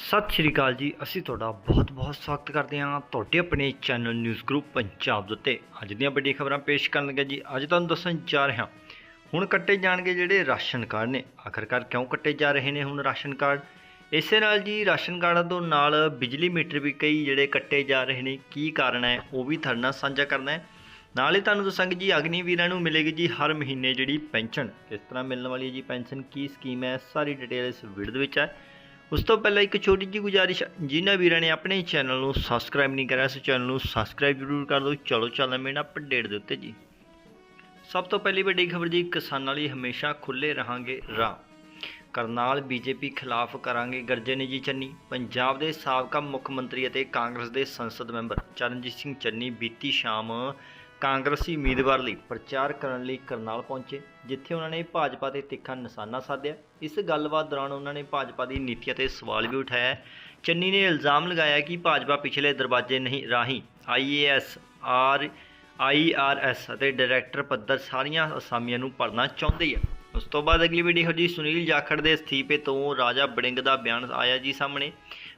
ਸਤਿ ਸ਼੍ਰੀ ਅਕਾਲ ਜੀ। ਅਸੀਂ ਤੁਹਾਡਾ ਬਹੁਤ-ਬਹੁਤ ਸਵਾਗਤ ਕਰਦੇ ਹਾਂ ਤੁਹਾਡੇ ਆਪਣੇ ਚੈਨਲ ਨਿਊਜ਼ ਗਰੁੱਪ ਪੰਜਾਬ ਦੇ ਉੱਤੇ। ਅੱਜ ਦੀਆਂ ਵੱਡੀਆਂ ਖਬਰਾਂ ਪੇਸ਼ ਕਰਨ ਲੱਗੇ ਜੀ। ਅੱਜ ਤੁਹਾਨੂੰ ਦੱਸਣ ਜਾ ਰਿਹਾ, ਹੁਣ ਕੱਟੇ ਜਾਣਗੇ ਜਿਹੜੇ ਰਾਸ਼ਨ ਕਾਰਡ ਨੇ। ਆਖਰਕਾਰ ਕਿਉਂ ਕੱਟੇ ਜਾ ਰਹੇ ਨੇ ਹੁਣ ਰਾਸ਼ਨ ਕਾਰਡ? ਇਸੇ ਨਾਲ ਜੀ ਰਾਸ਼ਨ ਕਾਰਡਾਂ ਤੋਂ ਨਾਲ ਬਿਜਲੀ ਮੀਟਰ ਵੀ ਕਈ ਜਿਹੜੇ ਕੱਟੇ ਜਾ ਰਹੇ ਨੇ। ਕੀ ਕਾਰਨ ਹੈ, ਉਹ ਵੀ ਤੁਹਾਡੇ ਨਾਲ ਸਾਂਝਾ ਕਰਨਾ ਹੈ। ਨਾਲ ਹੀ ਤੁਹਾਨੂੰ ਦੱਸਾਂਗੇ ਜੀ, ਅਗਨੀਵੀਰਾਂ ਨੂੰ ਮਿਲੇਗੀ ਜੀ ਹਰ ਮਹੀਨੇ ਜਿਹੜੀ ਪੈਨਸ਼ਨ। ਕਿਸ ਤਰ੍ਹਾਂ ਮਿਲਣ ਵਾਲੀ ਹੈ ਜੀ ਪੈਨਸ਼ਨ? ਕੀ ਸਕੀਮ ਹੈ? ਸਾਰੀ ਡਿਟੇਲ ਇਸ ਵੀਡੀਓ ਦੇ ਵਿੱਚ ਹੈ। ਉਸ ਤੋਂ ਪਹਿਲਾਂ ਇੱਕ ਛੋਟੀ ਜਿਹੀ ਗੁਜ਼ਾਰਿਸ਼, ਜਿਨ੍ਹਾਂ ਵੀਰਾਂ ਨੇ ਆਪਣੇ ਚੈਨਲ ਨੂੰ ਸਬਸਕ੍ਰਾਈਬ ਨਹੀਂ ਕਰਿਆ, ਇਸ ਚੈਨਲ ਨੂੰ ਸਬਸਕ੍ਰਾਈਬ ਜ਼ਰੂਰ ਕਰ ਦਿਓ। ਚਲੋ ਚੱਲਦੇ ਮੇਨ ਅਪਡੇਟ ਦੇ ਉੱਤੇ ਜੀ। ਸਭ ਤੋਂ ਪਹਿਲੀ ਵੱਡੀ ਖਬਰ ਜੀ, ਕਿਸਾਨਾਂ ਲਈ ਹਮੇਸ਼ਾ ਖੁੱਲੇ ਰਹਾਂਗੇ ਰਾਹ। ਕਰਨਾਲ ਬੀਜੇਪੀ ਖਿਲਾਫ ਕਰਾਂਗੇ ਗਰਜੇ ਨੇ ਜੀ ਚੰਨੀ। ਪੰਜਾਬ ਦੇ ਸਾਬਕਾ ਮੁੱਖ ਮੰਤਰੀ ਅਤੇ ਕਾਂਗਰਸ ਦੇ ਸੰਸਦ ਮੈਂਬਰ ਚਰਨਜੀਤ ਸਿੰਘ ਚੰਨੀ ਬੀਤੀ ਸ਼ਾਮ ਕਾਂਗਰਸੀ ਉਮੀਦਵਾਰ ਲਈ ਪ੍ਰਚਾਰ ਕਰਨ ਲਈ ਕਰਨਾਲ ਪਹੁੰਚੇ, ਜਿੱਥੇ ਉਹਨਾਂ ਨੇ ਭਾਜਪਾ ਤੇ ਤਿੱਖਾ ਨਿਸ਼ਾਨਾ ਸਾਧਿਆ। ਇਸ ਗੱਲਬਾਤ ਦੌਰਾਨ ਉਹਨਾਂ ਨੇ ਭਾਜਪਾ ਦੀ ਨੀਤੀਆਂ 'ਤੇ ਸਵਾਲ ਵੀ ਉਠਾਇਆ। ਚੰਨੀ ਨੇ ਇਲਜ਼ਾਮ ਲਗਾਇਆ ਕਿ ਭਾਜਪਾ ਪਿਛਲੇ ਦਰਵਾਜ਼ੇ ਨਹੀਂ ਰਾਹੀਂ ਆਈਏਐਸ ਆਰ ਆਈਆਰਐਸ ਅਤੇ ਡਾਇਰੈਕਟਰ ਪੱਧਰ ਸਾਰੀਆਂ ਅਸਾਮੀਆਂ ਨੂੰ ਭਰਨਾ ਚਾਹੁੰਦੀ ਹੈ ਉਸ ਤੋਂ ਬਾਅਦ ਅਗਲੀ ਵੀਡੀਓ ਜੀ ਸੁਨੀਲ ਜਾਖੜ ਦੇ ਅਸਤੀਫੇ ਤੋਂ ਰਾਜਾ ਬੜਿੰਗ ਦਾ ਬਿਆਨ ਆਇਆ ਜੀ ਸਾਹਮਣੇ।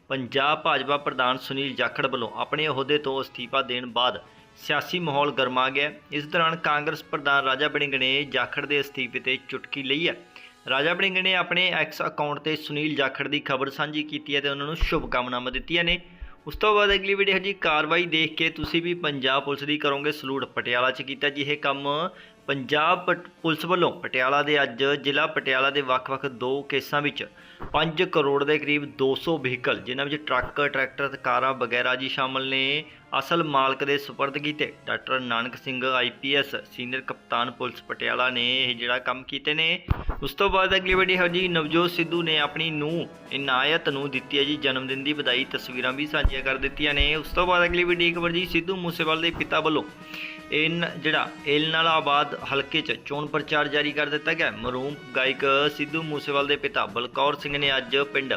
ਪੰਜਾਬ ਭਾਜਪਾ ਪ੍ਰਧਾਨ ਸੁਨੀਲ ਜਾਖੜ ਵੱਲੋਂ ਆਪਣੇ ਅਹੁਦੇ ਤੋਂ ਅਸਤੀਫਾ ਦੇਣ ਬਾਅਦ ਸਿਆਸੀ ਮਾਹੌਲ ਗਰਮਾ ਗਿਆ ਇਸ ਦੌਰਾਨ ਕਾਂਗਰਸ ਪ੍ਰਧਾਨ ਰਾਜਾ ਬੜਿੰਗ ਨੇ ਜਾਖੜ ਦੇ ਅਸਤੀਫੇ ਤੇ ਚੁਟਕੀ ਲਈ ਹੈ। ਰਾਜਾ ਬੜਿੰਗ ਨੇ ਆਪਣੇ ਐਕਸ ਅਕਾਊਂਟ ਤੇ ਸੁਨੀਲ ਜਾਖੜ ਦੀ ਖਬਰ ਸਾਂਝੀ ਕੀਤੀ ਹੈ ਤੇ ਉਹਨਾਂ ਨੂੰ ਸ਼ੁਭ ਕਾਮਨਾਵਾਂ ਦਿੱਤੀਆਂ ਨੇ। ਉਸ ਤੋਂ ਬਾਅਦ ਅਗਲੀ ਵੀਡੀਓ ਹੈ ਜੀ, ਕਾਰਵਾਈ ਦੇਖ ਕੇ ਤੁਸੀਂ ਵੀ ਪੰਜਾਬ ਪੁਲਿਸ ਦੀ ਕਰੋਗੇ, ਸਲੂਟ ਪਟਿਆਲਾ 'ਚ ਕੀਤਾ ਜੀ ਇਹ ਕੰਮ। ਪੰਜਾਬ ਪਟ- ਪੁਲਿਸ ਵੱਲੋਂ ਪਟਿਆਲਾ ਦੇ ਅੱਜ ਜ਼ਿਲ੍ਹਾ ਪਟਿਆਲਾ ਦੇ ਵੱਖ-ਵੱਖ ਦੋ ਕੇਸਾਂ ਵਿੱਚ 5 ਕਰੋੜ ਦੇ ਕਰੀਬ 200 ਵਹੀਕਲ, ਜਿਨ੍ਹਾਂ ਵਿੱਚ ਟਰੱਕ, ਟਰੈਕਟਰ ਤੇ ਕਾਰਾਂ ਵਗੈਰਾ ਜੀ ਸ਼ਾਮਲ ਨੇ, ਅਸਲ ਮਾਲਕ ਦੇ ਸਪਰਦ ਕੀਤੇ। Doctor Nanak Singh IPS senior ਕਪਤਾਨ ਪੁਲਿਸ ਪਟਿਆਲਾ ਨੇ ਇਹ ਜਿਹੜਾ ਕੰਮ ਕੀਤੇ ਨੇ। ਉਸ ਤੋਂ ਬਾਅਦ ਅਗਲੀ ਵੀਡੀਓ ਹੈ ਜੀ ਨਵਜੋਤ ਸਿੱਧੂ ਨੇ ਆਪਣੀ ਨੂੰ ਇਨਾਇਤ ਨੂੰ ਦਿੱਤੀ ਹੈ ਜੀ, ਜਨਮ ਦਿਨ ਦੀ ਵਧਾਈ ਤਸਵੀਰਾਂ ਵੀ ਸਾਂਝੀਆਂ ਕਰ ਦਿੱਤੀਆਂ ਨੇ। ਉਸ ਤੋਂ ਬਾਅਦ ਅਗਲੀ ਵੀਡੀਓ ਖਬਰ ਜੀ ਸਿੱਧੂ ਮੂਸੇਵਾਲ ਦੇ ਪਿਤਾ ਵੱਲੋਂ ਇਨ ਜਿਹੜਾ ਏਲਨਾਲਾਬਾਦ ਹਲਕੇ 'ਚ ਚੋਣ ਪ੍ਰਚਾਰ ਜਾਰੀ ਕਰ ਦਿੱਤਾ ਗਿਆ। ਮਰੂਮ ਗਾਇਕ ਸਿੱਧੂ ਮੂਸੇਵਾਲ ਦੇ ਪਿਤਾ ਬਲਕੌਰ ਸਿੰਘ ਨੇ ਅੱਜ ਪਿੰਡ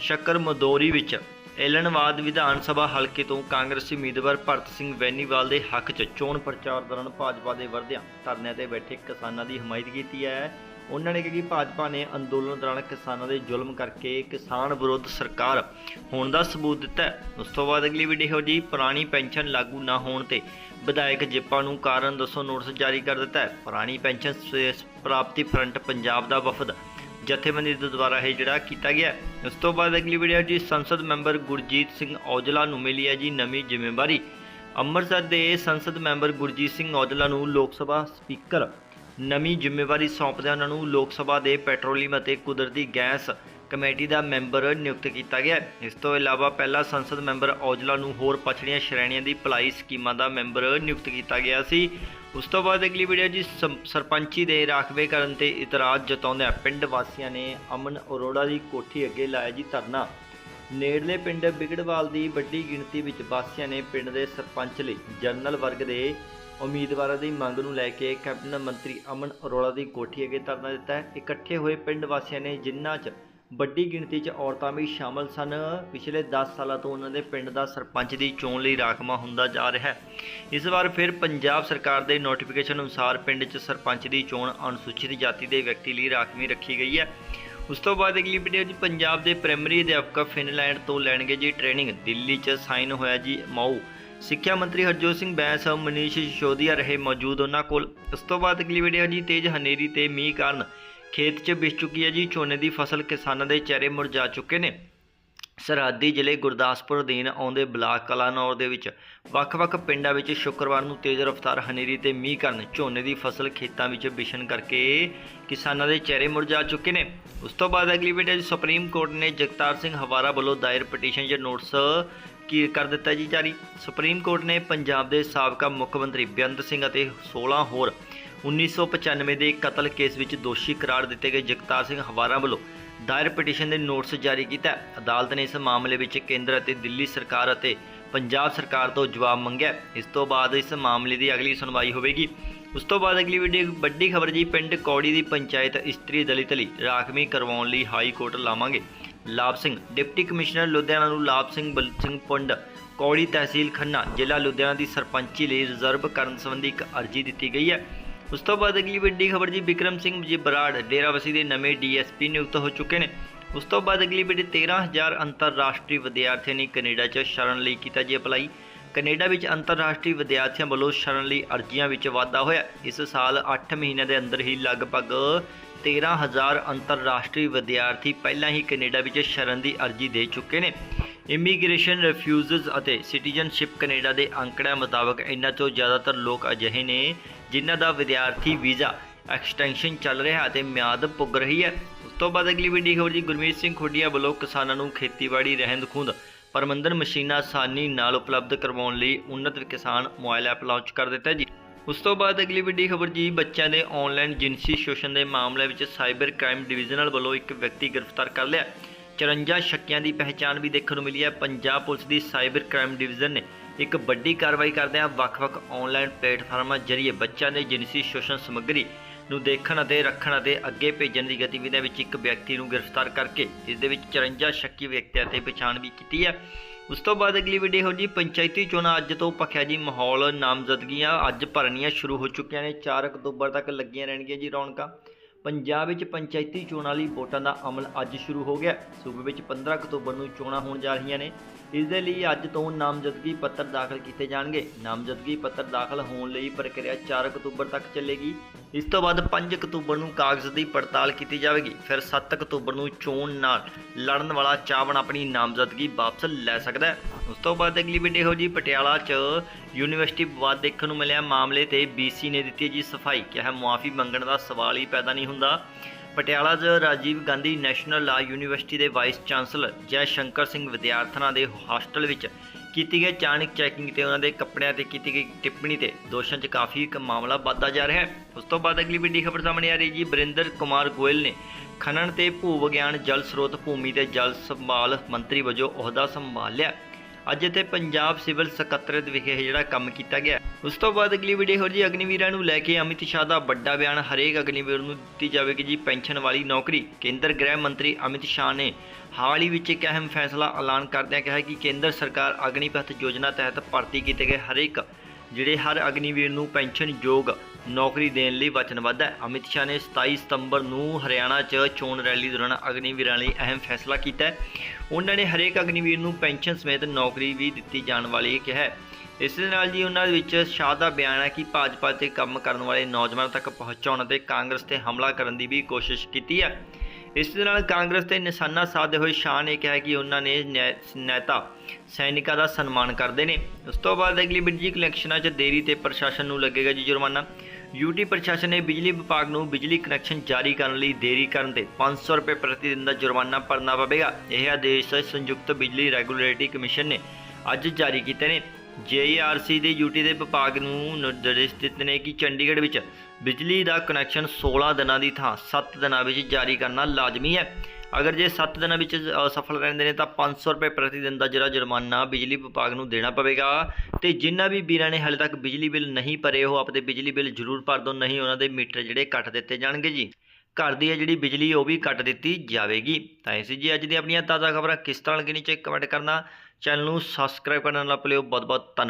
ਸ਼ੱਕਰ ਮਦੋਰੀ ਵਿੱਚ ਏਲਨਵਾਦ ਵਿਧਾਨ ਸਭਾ ਹਲਕੇ ਤੋਂ ਕਾਂਗਰਸੀ ਉਮੀਦਵਾਰ ਭਰਤ ਸਿੰਘ ਵੈਨੀਵਾਲ ਦੇ ਹੱਕ 'ਚ ਚੋਣ ਪ੍ਰਚਾਰ ਦੌਰਾਨ ਭਾਜਪਾ ਦੇ ਵਰਦਿਆਂ ਧਰਨਿਆਂ ਤੇ ਬੈਠੇ ਕਿਸਾਨਾਂ ਦੀ ਹਮਾਇਤ ਕੀਤੀ ਹੈ। ਉਹਨਾਂ ਨੇ ਕਿਹਾ ਕਿ ਭਾਜਪਾ ਨੇ ਅੰਦੋਲਨ ਦੌਰਾਨ ਕਿਸਾਨਾਂ ਦੇ ਜ਼ੁਲਮ ਕਰਕੇ ਕਿਸਾਨ ਵਿਰੋਧ ਸਰਕਾਰ ਹੋਣ ਦਾ ਸਬੂਤ ਦਿੱਤਾ ਹੈ। ਉਸ ਤੋਂ ਬਾਅਦ ਅਗਲੀ ਵੀਡੀਓ ਜੀ, ਪੁਰਾਣੀ ਪੈਨਸ਼ਨ ਲਾਗੂ ਨਾ ਹੋਣ ਤੇ ਵਿਧਾਇਕ ਜਿੱਪਾ ਨੂੰ ਕਾਰਨ ਦੱਸੋ ਨੋਟਿਸ ਜਾਰੀ ਕਰ ਦਿੱਤਾ ਹੈ। ਪੁਰਾਣੀ ਪੈਨਸ਼ਨ ਪ੍ਰਾਪਤੀ ਫਰੰਟ ਪੰਜਾਬ ਦਾ ਵਫਦ। ਜਥੇਬੰਦੀ ਦੇ ਦੁਆਰਾ ਇਹ ਜਿਹੜਾ ਕੀਤਾ ਗਿਆ ਉਸ ਤੋਂ ਬਾਅਦ ਅਗਲੀ ਵੀਡੀਓ ਜੀ, ਸੰਸਦ ਮੈਂਬਰ ਗੁਰਜੀਤ ਸਿੰਘ ਔਜਲਾ ਨੂੰ ਮਿਲੀ ਹੈ ਜੀ ਨਵੀਂ ਜ਼ਿੰਮੇਵਾਰੀ। ਅੰਮ੍ਰਿਤਸਰ ਦੇ ਸੰਸਦ ਮੈਂਬਰ ਗੁਰਜੀਤ ਸਿੰਘ ਔਜਲਾ ਨੂੰ ਲੋਕ ਸਭਾ ਸਪੀਕਰ ਨਵੀਂ ਜ਼ਿੰਮੇਵਾਰੀ ਸੌਂਪਦਿਆਂ ਉਹਨਾਂ ਨੂੰ ਲੋਕ ਸਭਾ ਦੇ ਪੈਟਰੋਲੀਅਮ ਅਤੇ ਕੁਦਰਤੀ ਗੈਸ ਕਮੇਟੀ ਦਾ ਮੈਂਬਰ ਨਿਯੁਕਤ ਕੀਤਾ ਗਿਆ ਇਸ ਤੋਂ ਇਲਾਵਾ ਪਹਿਲਾ ਸੰਸਦ ਮੈਂਬਰ ਔਜਲਾ ਨੂੰ ਹੋਰ ਪਛੜੀਆਂ ਸ਼੍ਰੇਣੀਆਂ ਦੀ ਭਲਾਈ ਸਕੀਮਾਂ ਦਾ ਮੈਂਬਰ ਨਿਯੁਕਤ ਕੀਤਾ ਗਿਆ ਸੀ। ਉਸ ਤੋਂ ਬਾਅਦ ਅਗਲੀ ਵੀਡੀਓ ਜੀ ਸੰ- ਸਰਪੰਚੀ ਦੇ ਰਾਖਵੇ ਕਰਨ ਤੇ ਇਤਰਾਜ਼ ਜਤਾਉਂਦਿਆਂ ਪਿੰਡ ਵਾਸੀਆਂ ਨੇ ਅਮਨ ਅਰੋੜਾ ਦੀ ਕੋਠੀ ਅੱਗੇ ਲਾਇਆ ਜੀ ਧਰਨਾ। ਨੇੜਲੇ ਪਿੰਡ ਬਿਗੜਵਾਲ ਦੀ ਵੱਡੀ ਗਿਣਤੀ ਵਿੱਚ ਵਾਸੀਆਂ ਨੇ ਪਿੰਡ ਦੇ ਸਰਪੰਚ ਲਈ ਜਨਰਲ ਵਰਗ ਦੇ ਉਮੀਦਵਾਰਾਂ ਦੀ ਮੰਗ ਨੂੰ ਲੈ ਕੇ ਕੈਬਨਿਟ ਮੰਤਰੀ ਅਮਨ ਅਰੋੜਾ ਦੀ ਕੋਠੀ ਅੱਗੇ ਧਰਨਾ ਦਿੱਤਾ ਹੈ। ਇਕੱਠੇ ਹੋਏ ਪਿੰਡ ਵਾਸੀਆਂ ਨੇ ਜਿਨ੍ਹਾਂ 'ਚ ਵੱਡੀ ਗਿਣਤੀ 'ਚ ਔਰਤਾਂ ਵੀ ਸ਼ਾਮਲ ਸਨ, ਪਿਛਲੇ 10 ਸਾਲਾਂ ਤੋਂ ਉਹਨਾਂ ਦੇ ਪਿੰਡ ਦਾ ਸਰਪੰਚ ਦੀ ਚੋਣ ਲਈ ਰਾਖਵਾਂ ਹੁੰਦਾ ਜਾ ਰਿਹਾ ਹੈ। ਇਸ ਵਾਰ ਫਿਰ ਪੰਜਾਬ ਸਰਕਾਰ ਦੇ ਨੋਟੀਫਿਕੇਸ਼ਨ ਅਨੁਸਾਰ ਪਿੰਡ 'ਚ ਸਰਪੰਚ ਦੀ ਚੋਣ ਅਨੁਸੂਚਿਤ ਜਾਤੀ ਦੇ ਵਿਅਕਤੀ ਲਈ ਰਾਖਵੀਂ ਰੱਖੀ ਗਈ ਹੈ। ਉਸ ਤੋਂ ਬਾਅਦ ਅਗਲੀ ਵੀਡੀਓ ਜੀ ਪੰਜਾਬ ਦੇ ਪ੍ਰਾਇਮਰੀ ਅਧਿਆਪਕ ਫਿਨਲੈਂਡ ਤੋਂ ਲੈਣਗੇ ਜੀ ਟ੍ਰੇਨਿੰਗ ਦਿੱਲੀ 'ਚ ਸਾਈਨ ਹੋਇਆ ਜੀ ਮਾਊ। ਸਿੱਖਿਆ ਮੰਤਰੀ ਹਰਜੋਤ ਸਿੰਘ ਬੈਂਸ, ਮਨੀਸ਼ ਸਿਸੋਦੀਆ ਰਹੇ ਮੌਜੂਦ ਉਹਨਾਂ ਕੋਲ। ਉਸ ਤੋਂ ਬਾਅਦ ਅਗਲੀ ਵੀਡੀਓ ਜੀ, ਤੇਜ਼ ਹਨੇਰੀ ਤੇ ਮੀਂਹ ਕਾਰਨ ਖੇਤ 'ਚ ਵਿਛ ਚੁੱਕੀ ਹੈ ਜੀ। ਝੋਨੇ ਦੀ ਫਸਲ ਕਿਸਾਨਾਂ ਦੇ ਚਿਹਰੇ ਮੁਰਝਾ ਚੁੱਕੇ ਨੇ। ਸਰਹੱਦੀ ਜ਼ਿਲ੍ਹੇ ਗੁਰਦਾਸਪੁਰ ਅਧੀਨ ਆਉਂਦੇ ਬਲਾਕ ਕਲਾਨੌਰ ਦੇ ਵਿੱਚ ਵੱਖ-ਵੱਖ ਪਿੰਡਾਂ ਵਿੱਚ ਸ਼ੁੱਕਰਵਾਰ ਨੂੰ ਤੇਜ਼ ਰਫ਼ਤਾਰ ਹਨੇਰੀ ਤੇ ਮੀਂਹ ਕਾਰਨ ਝੋਨੇ ਦੀ ਫਸਲ ਖੇਤਾਂ ਵਿੱਚ ਵਿਛਣ ਕਰਕੇ ਕਿਸਾਨਾਂ ਦੇ ਚਿਹਰੇ ਮੁਰਝਾ ਚੁੱਕੇ ਨੇ। ਉਸ ਤੋਂ ਬਾਅਦ ਅਗਲੀ ਵੀਡੀਓ ਸੁਪਰੀਮ ਕੋਰਟ ਨੇ ਜਗਤਾਰ ਸਿੰਘ ਹਵਾਰਾ ਵੱਲੋਂ ਦਾਇਰ ਪਟੀਸ਼ਨ 'ਚ ਨੋਟਿਸ ਕੀ ਕਰ ਦਿੱਤਾ ਜੀ ਜਾਰੀ? ਸੁਪਰੀਮ ਕੋਰਟ ਨੇ ਪੰਜਾਬ ਦੇ ਸਾਬਕਾ ਮੁੱਖ ਮੰਤਰੀ ਬੇਅੰਤ ਸਿੰਘ ਅਤੇ 16 ਹੋਰ 1995 ਦੇ ਕਤਲ ਕੇਸ ਵਿੱਚ ਦੋਸ਼ੀ ਕਰਾਰ ਦਿੱਤੇ ਗਏ ਜਗਤਾਰ ਸਿੰਘ ਹਵਾਰਾ ਵੱਲੋਂ ਦਾਇਰ ਪਟੀਸ਼ਨ ਦੇ ਨੋਟਿਸ ਜਾਰੀ ਕੀਤਾ। ਅਦਾਲਤ ਨੇ ਇਸ ਮਾਮਲੇ ਵਿੱਚ ਕੇਂਦਰ ਅਤੇ ਦਿੱਲੀ ਸਰਕਾਰ ਅਤੇ ਪੰਜਾਬ ਸਰਕਾਰ ਤੋਂ ਜਵਾਬ ਮੰਗਿਆ। ਇਸ ਤੋਂ ਬਾਅਦ ਇਸ ਮਾਮਲੇ ਦੀ ਅਗਲੀ ਸੁਣਵਾਈ ਹੋਵੇਗੀ। ਉਸ ਤੋਂ ਬਾਅਦ ਅਗਲੀ ਵੀਡੀਓ ਵੱਡੀ ਖਬਰ ਜੀ, ਪਿੰਡ ਕੌੜੀ ਦੀ ਪੰਚਾਇਤ ਇਸਤਰੀ ਦਲਿਤ ਲਈ ਰਾਖਵੀਂ ਕਰਵਾਉਣ ਲਈ ਹਾਈ ਕੋਰਟ ਲਾਵਾਂਗੇ। ਲਾਭ ਸਿੰਘ, ਡਿਪਟੀ ਕਮਿਸ਼ਨਰ ਲੁਧਿਆਣਾ ਨੂੰ ਲਾਭ ਸਿੰਘ ਬਲ, ਸਿੰਘ ਪਿੰਡ, ਕੌੜੀ ਤਹਿਸੀਲ ਖੰਨਾ, ਜ਼ਿਲ੍ਹਾ ਲੁਧਿਆਣਾ ਦੀ ਸਰਪੰਚੀ ਲਈ ਰਿਜ਼ਰਵ ਕਰਨ ਸੰਬੰਧੀ ਇੱਕ ਅਰਜ਼ੀ ਦਿੱਤੀ ਗਈ ਹੈ। ਉਸ ਤੋਂ ਬਾਅਦ ਅਗਲੀ ਵੱਡੀ ਖਬਰ ਜੀ, ਵਿਕਰਮ ਸਿੰਘ ਜੀ ਬਰਾੜ, ਡੇਰਾਬੱਸੀ ਦੇ ਨਵੇਂ ਡੀਐਸਪੀ ਨਿਯੁਕਤ ਹੋ ਚੁੱਕੇ ਨੇ। ਉਸ ਤੋਂ ਬਾਅਦ ਅਗਲੀ ਵੀਡੀਓ 13000 ਅੰਤਰਰਾਸ਼ਟਰੀ ਵਿਦਿਆਰਥੀਆਂ ਨੇ ਕੈਨੇਡਾ 'ਚ ਸ਼ਰਨ ਲਈ ਕੀਤਾ ਜੀ ਅਪਲਾਈ। ਕੈਨੇਡਾ ਵਿੱਚ ਅੰਤਰਰਾਸ਼ਟਰੀ ਵਿਦਿਆਰਥੀਆਂ ਵੱਲੋਂ ਸ਼ਰਨ ਲਈ ਅਰਜ਼ੀਆਂ ਵਿੱਚ ਵਾਧਾ ਹੋਇਆ। ਇਸ ਸਾਲ 8 ਮਹੀਨਿਆਂ ਦੇ ਅੰਦਰ ਹੀ ਲਗਭਗ 13000 ਅੰਤਰਰਾਸ਼ਟਰੀ ਵਿਦਿਆਰਥੀ ਪਹਿਲਾਂ ਹੀ ਕੈਨੇਡਾ ਵਿੱਚ ਸ਼ਰਨ ਦੀ ਅਰਜ਼ੀ ਦੇ ਚੁੱਕੇ ਨੇ। ਇਮੀਗ੍ਰੇਸ਼ਨ ਰਿਫਿਊਜ਼ਸ ਅਤੇ ਸਿਟੀਜ਼ਨਸ਼ਿਪ ਕੈਨੇਡਾ ਦੇ ਅੰਕੜਿਆਂ ਮੁਤਾਬਕ ਇਹਨਾਂ 'ਚੋਂ ਜ਼ਿਆਦਾਤਰ ਲੋਕ ਅਜਿਹੇ ਨੇ ਜਿਨ੍ਹਾਂ ਦਾ ਵਿਦਿਆਰਥੀ ਵੀਜ਼ਾ ਐਕਸਟੈਂਸ਼ਨ ਚੱਲ ਰਿਹਾ ਅਤੇ ਮਿਆਦ ਪੁੱਗ ਰਹੀ ਹੈ। ਉਸ ਤੋਂ ਬਾਅਦ ਅਗਲੀ ਵੱਡੀ ਖਬਰ ਜੀ, ਗੁਰਮੀਤ ਸਿੰਘ ਖੁੱਡੀਆਂ ਵੱਲੋਂ ਕਿਸਾਨਾਂ ਨੂੰ ਖੇਤੀਬਾੜੀ ਰਹਿੰਦ ਖੂੰਹਦ ਪ੍ਰਬੰਧਨ ਮਸ਼ੀਨਾਂ ਆਸਾਨੀ ਨਾਲ ਉਪਲਬਧ ਕਰਵਾਉਣ ਲਈ ਉન્નਤ ਕਿਸਾਨ ਮੋਬਾਈਲ ਐਪ ਲਾਂਚ ਕਰ ਦਿੱਤਾ ਜੀ। ਉਸ ਤੋਂ ਬਾਅਦ ਅਗਲੀ ਵੱਡੀ ਖਬਰ ਜੀ, ਬੱਚਿਆਂ ਦੇ ਆਨਲਾਈਨ ਜਿਨਸੀ ਸ਼ੋਸ਼ਣ ਦੇ ਮਾਮਲੇ ਵਿੱਚ ਸਾਈਬਰ ਕ੍ਰਾਈਮ ਡਿਵੀਜ਼ਨਲ ਵੱਲੋਂ ਇੱਕ ਵਿਅਕਤੀ ਗ੍ਰਿਫਤਾਰ ਕਰ ਲਿਆ। 54 ਸ਼ੱਕੀਆਂ ਦੀ ਪਹਿਚਾਣ ਵੀ ਦੇਖਣ ਨੂੰ ਮਿਲੀ ਹੈ। ਪੰਜਾਬ ਪੁਲਿਸ ਦੀ ਸਾਈਬਰ ਕ੍ਰਾਈਮ ਡਿਵੀਜ਼ਨ ਨੇ ਇੱਕ ਵੱਡੀ ਕਾਰਵਾਈ ਕਰਦਿਆਂ ਵੱਖ-ਵੱਖ ਆਨਲਾਈਨ ਪਲੇਟਫਾਰਮਾਂ ਜ਼ਰੀਏ ਬੱਚਿਆਂ ਦੇ ਜਿਨਸੀ ਸ਼ੋਸ਼ਣ ਸਮੱਗਰੀ ਨੂੰ ਦੇਖਣ ਅਤੇ ਰੱਖਣ ਅਤੇ ਅੱਗੇ ਭੇਜਣ ਦੀ ਗਤੀਵਿਧੀਆਂ ਵਿੱਚ ਇੱਕ ਵਿਅਕਤੀ ਨੂੰ ਗ੍ਰਿਫਤਾਰ ਕਰਕੇ ਇਸ ਦੇ ਵਿੱਚ 54 ਸ਼ੱਕੀ ਵਿਅਕਤੀਆਂ ਤੇ ਪਛਾਣ ਵੀ ਕੀਤੀ ਹੈ। ਉਸ ਤੋਂ ਬਾਅਦ ਅਗਲੀ ਵੀਡੀਓ ਹੋ ਜੀ ਪੰਚਾਇਤੀ ਚੋਣਾਂ ਅੱਜ ਤੋਂ ਭਖਿਆ ਜੀ ਮਾਹੌਲ, ਨਾਮਜ਼ਦਗੀਆਂ ਅੱਜ ਭਰਨੀਆਂ ਸ਼ੁਰੂ ਹੋ ਚੁੱਕੀਆਂ ਨੇ। 4 ਅਕਤੂਬਰ ਤੱਕ ਲੱਗੀਆਂ ਰਹਿਣਗੀਆਂ ਜੀ ਰੌਣਕਾਂ। ਪੰਜਾਬ ਵਿੱਚ ਪੰਚਾਇਤੀ ਚੋਣਾਂ ਲਈ ਵੋਟਾਂ ਦਾ ਅਮਲ ਅੱਜ ਸ਼ੁਰੂ ਹੋ ਗਿਆ। ਸੂਬੇ ਵਿੱਚ 15 ਅਕਤੂਬਰ ਨੂੰ ਚੋਣਾਂ ਹੋਣ ਜਾ ਰਹੀਆਂ ਨੇ। ਇਸ ਦੇ ਲਈ ਅੱਜ ਤੋਂ ਨਾਮਜ਼ਦਗੀ ਪੱਤਰ ਦਾਖਲ ਕੀਤੇ ਜਾਣਗੇ। ਨਾਮਜ਼ਦਗੀ ਪੱਤਰ ਦਾਖਲ ਹੋਣ ਲਈ ਪ੍ਰਕਿਰਿਆ 4 ਅਕਤੂਬਰ ਤੱਕ ਚੱਲੇਗੀ। ਇਸ ਤੋਂ ਬਾਅਦ 5 ਅਕਤੂਬਰ ਨੂੰ ਕਾਗਜ਼ ਦੀ ਪੜਤਾਲ ਕੀਤੀ ਜਾਵੇਗੀ। ਫਿਰ 7 ਅਕਤੂਬਰ ਨੂੰ ਚੋਣ ਨਾਲ ਲੜਨ ਵਾਲਾ ਚਾਵਣ ਆਪਣੀ ਨਾਮਜ਼ਦਗੀ ਵਾਪਸ ਲੈ ਸਕਦਾ ਹੈ। ਉਸ ਤੋਂ ਬਾਅਦ ਅਗਲੀ ਵੀਡੀਓ ਹੋ ਜੀ ਪਟਿਆਲਾ 'ਚ ਯੂਨੀਵਰਸਿਟੀ ਵਿਵਾਦ ਦੇਖਣ ਨੂੰ ਮਿਲਿਆ। ਮਾਮਲੇ ਤੇ ਬੀਸੀ ਨੇ ਦਿੱਤੀ ਜੀ ਸਫ਼ਾਈ। ਕਿਹਾ ਮੁਆਫੀ ਮੰਗਣ ਦਾ ਸਵਾਲ ਹੀ ਪੈਦਾ ਨਹੀਂ ਹੁੰਦਾ। ਪਟਿਆਲਾ 'ਚ Rajiv Gandhi national law university ਦੇ ਵਾਈਸ ਚਾਂਸਲਰ ਜੈ ਸ਼ੰਕਰ ਸਿੰਘ ਵਿਦਿਆਰਥਣਾਂ ਦੇ ਹੋਸਟਲ ਵਿੱਚ ਕੀਤੀ ਗਈ ਚਾਣਕ ਚੈਕਿੰਗ ਤੇ ਉਹਨਾਂ ਦੇ ਕੱਪੜਿਆਂ ਤੇ ਕੀਤੀ ਗਈ ਟਿੱਪਣੀ ਤੇ ਦੋਸ਼ਾਂ 'ਚ ਕਾਫੀ ਇੱਕ ਮਾਮਲਾ ਵੱਧਦਾ ਜਾ ਰਿਹਾ ਹੈ। ਉਸ ਤੋਂ ਬਾਅਦ ਅਗਲੀ ਵੱਡੀ ਖਬਰ ਸਾਹਮਣੇ ਆ ਰਹੀ ਜੀ। ਬਰਿੰਦਰ ਕੁਮਾਰ ਗੋਇਲ ਨੇ ਖਨਨ ਤੇ ਭੂ ਵਿਗਿਆਨ ਜਲ ਸਰੋਤ ਭੂਮੀ ਤੇ ਜਲ ਸੰਭਾਲ ਮੰਤਰੀ ਵਜੋਂ ਅਹੁਦਾ ਸੰਭਾਲ ਲਿਆ। ਅੱਜ ਇੱਥੇ ਪੰਜਾਬ ਸਿਵਲ ਸਕੱਤਰੇਤ ਵਿਖੇ ਇਹ ਜਿਹੜਾ ਕੰਮ ਕੀਤਾ ਗਿਆ। ਉਸ ਤੋਂ ਬਾਅਦ ਅਗਲੀ ਵੀਡੀਓ ਹੋ ਜੀ ਅਗਨੀਵੀਰਾਂ ਨੂੰ ਲੈ ਕੇ ਅਮਿਤ ਸ਼ਾਹ ਦਾ ਵੱਡਾ ਬਿਆਨ, ਹਰੇਕ ਅਗਨੀਵੀਰ ਨੂੰ ਦਿੱਤੀ ਜਾਵੇਗੀ ਜੀ ਪੈਨਸ਼ਨ ਵਾਲੀ ਨੌਕਰੀ। ਕੇਂਦਰ ਗ੍ਰਹਿ ਮੰਤਰੀ ਅਮਿਤ ਸ਼ਾਹ ਨੇ ਹਾਲ ਹੀ ਵਿੱਚ ਇੱਕ ਅਹਿਮ ਫੈਸਲਾ ਐਲਾਨ ਕਰਦਿਆਂ ਕਿਹਾ ਕਿ ਕੇਂਦਰ ਸਰਕਾਰ ਅਗਨੀਪਥ ਯੋਜਨਾ ਤਹਿਤ ਭਰਤੀ ਕੀਤੇ ਗਏ ਹਰੇਕ, ਜਿਹੜੇ ਹਰ ਅਗਨੀਵੀਰ ਨੂੰ ਪੈਨਸ਼ਨ ਯੋਗ ਨੌਕਰੀ ਦੇਣ ਲਈ ਵਚਨਬੱਧ ਹੈ। ਅਮਿਤ ਸ਼ਾਹ ਨੇ 27 ਸਤੰਬਰ ਨੂੰ ਹਰਿਆਣਾ 'ਚ ਚੋਣ ਰੈਲੀ ਦੌਰਾਨ ਅਗਨੀਵੀਰਾਂ ਲਈ ਅਹਿਮ ਫੈਸਲਾ ਕੀਤਾ ਹੈ। ਉਹਨਾਂ ਨੇ ਹਰੇਕ ਅਗਨੀਵੀਰ ਨੂੰ ਪੈਨਸ਼ਨ ਸਮੇਤ ਨੌਕਰੀ ਵੀ ਦਿੱਤੀ ਜਾਣ ਵਾਲੀ ਕਿਹਾ ਹੈ। ਇਸ ਦੇ ਨਾਲ ਜੀ ਉਹਨਾਂ ਦੇ ਵਿੱਚ ਸ਼ਾਹ ਦਾ ਬਿਆਨ ਹੈ ਕਿ ਭਾਜਪਾ ਤੇ ਕੰਮ ਕਰਨ ਵਾਲੇ ਨੌਜਵਾਨਾਂ ਤੱਕ ਪਹੁੰਚਾਉਣ ਅਤੇ ਕਾਂਗਰਸ ਤੇ ਹਮਲਾ ਕਰਨ ਦੀ ਵੀ ਕੋਸ਼ਿਸ਼ ਕੀਤੀ ਹੈ। ਇਸ ਦੇ ਨਾਲ ਕਾਂਗਰਸ ਤੇ ਨਿਸ਼ਾਨਾ ਸਾਧਦੇ ਹੋਏ ਸ਼ਾਹ ਨੇ ਕਿਹਾ ਕਿ ਉਹਨਾਂ ਨੇ ਨੈ- ਨੈਤਾ, ਸੈਨਿਕਾਂ ਦਾ ਸਨਮਾਨ ਕਰਦੇ ਨੇ। ਉਸ ਤੋਂ ਬਾਅਦ ਅਗਲੀ ਬਿਜਲੀ ਕਲੈਕਸ਼ਨਾਂ 'ਚ ਦੇਰੀ ਤੇ ਪ੍ਰਸ਼ਾਸਨ ਨੂੰ ਲੱਗੇਗਾ ਜੀ ਜੁਰਮਾਨਾ। ਯੂਟੀ ਪ੍ਰਸ਼ਾਸਨ ਨੇ ਬਿਜਲੀ ਵਿਭਾਗ ਨੂੰ ਬਿਜਲੀ ਕਨੈਕਸ਼ਨ ਜਾਰੀ ਕਰਨ ਲਈ ਦੇਰੀ ਕਰਨ ਤੇ 500 ਰੁਪਏ ਪ੍ਰਤੀ ਦਿਨ ਦਾ ਜੁਰਮਾਨਾ ਭਰਨਾ ਪਵੇਗਾ। ਇਹ ਆਦੇਸ਼ ਸੰਯੁਕਤ ਬਿਜਲੀ ਰੈਗੂਲੇਟਰੀ ਕਮਿਸ਼ਨ ਨੇ ਅੱਜ ਜਾਰੀ ਕੀਤੇ ਨੇ। ਜੇਆਰਸੀ ਦੇ ਯੂਟੀ ਦੇ ਵਿਭਾਗ ਨੂੰ ਨਿਰਦੇਸ਼ ਦਿੱਤੇ ਨੇ ਕਿ ਚੰਡੀਗੜ੍ਹ ਵਿੱਚ ਬਿਜਲੀ ਦਾ ਕਨੈਕਸ਼ਨ 16 ਦਿਨਾਂ ਦੀ ਥਾਂ 7 ਦਿਨਾਂ ਵਿੱਚ ਜਾਰੀ ਕਰਨਾ ਲਾਜ਼ਮੀ ਹੈ। ਅਗਰ ਜੇ 7 ਦਿਨਾਂ ਵਿੱਚ ਸਫਲ ਰਹਿੰਦੇ ਨੇ ਤਾਂ 500 ਰੁਪਏ ਪ੍ਰਤੀ ਦਿਨ ਦਾ ਜਿਹੜਾ ਜੁਰਮਾਨਾ ਬਿਜਲੀ ਵਿਭਾਗ ਨੂੰ ਦੇਣਾ ਪਵੇਗਾ। ਤੇ ਜਿਨ੍ਹਾਂ ਵੀ ਵੀਰਾਂ ਨੇ ਹਾਲੇ ਤੱਕ ਬਿਜਲੀ ਬਿੱਲ ਨਹੀਂ ਭਰੇ, ਉਹ ਆਪਦੇ ਬਿਜਲੀ ਬਿੱਲ ਜ਼ਰੂਰ ਭਰ ਦਿਓ ਨਹੀਂ ਉਹਨਾਂ ਦੇ ਮੀਟਰ ਜਿਹੜੇ ਕੱਟ ਦਿੱਤੇ ਜਾਣਗੇ ਜੀ। ਘਰ ਦੀ ਹੈ ਜਿਹੜੀ ਬਿਜਲੀ, ਉਹ ਵੀ ਕੱਟ ਦਿੱਤੀ ਜਾਵੇਗੀ। ਤਾਂ ਇਹ ਸੀ ਜੀ ਅੱਜ ਦੀਆਂ ਆਪਣੀਆਂ ਤਾਜ਼ਾ ਖਬਰਾਂ ਕਿਸ ਤਰ੍ਹਾਂ ਲੱਗੀ ਨੀਚੇ ਕਮੈਂਟ ਕਰਨਾ। ਚੈਨਲ ਨੂੰ ਸਬਸਕ੍ਰਾਈਬ ਕਰਨਾ ਨਾਲ ਭੁੱਲਿਓ। ਬਹੁਤ ਬਹੁਤ ਧੰਨਵਾਦ।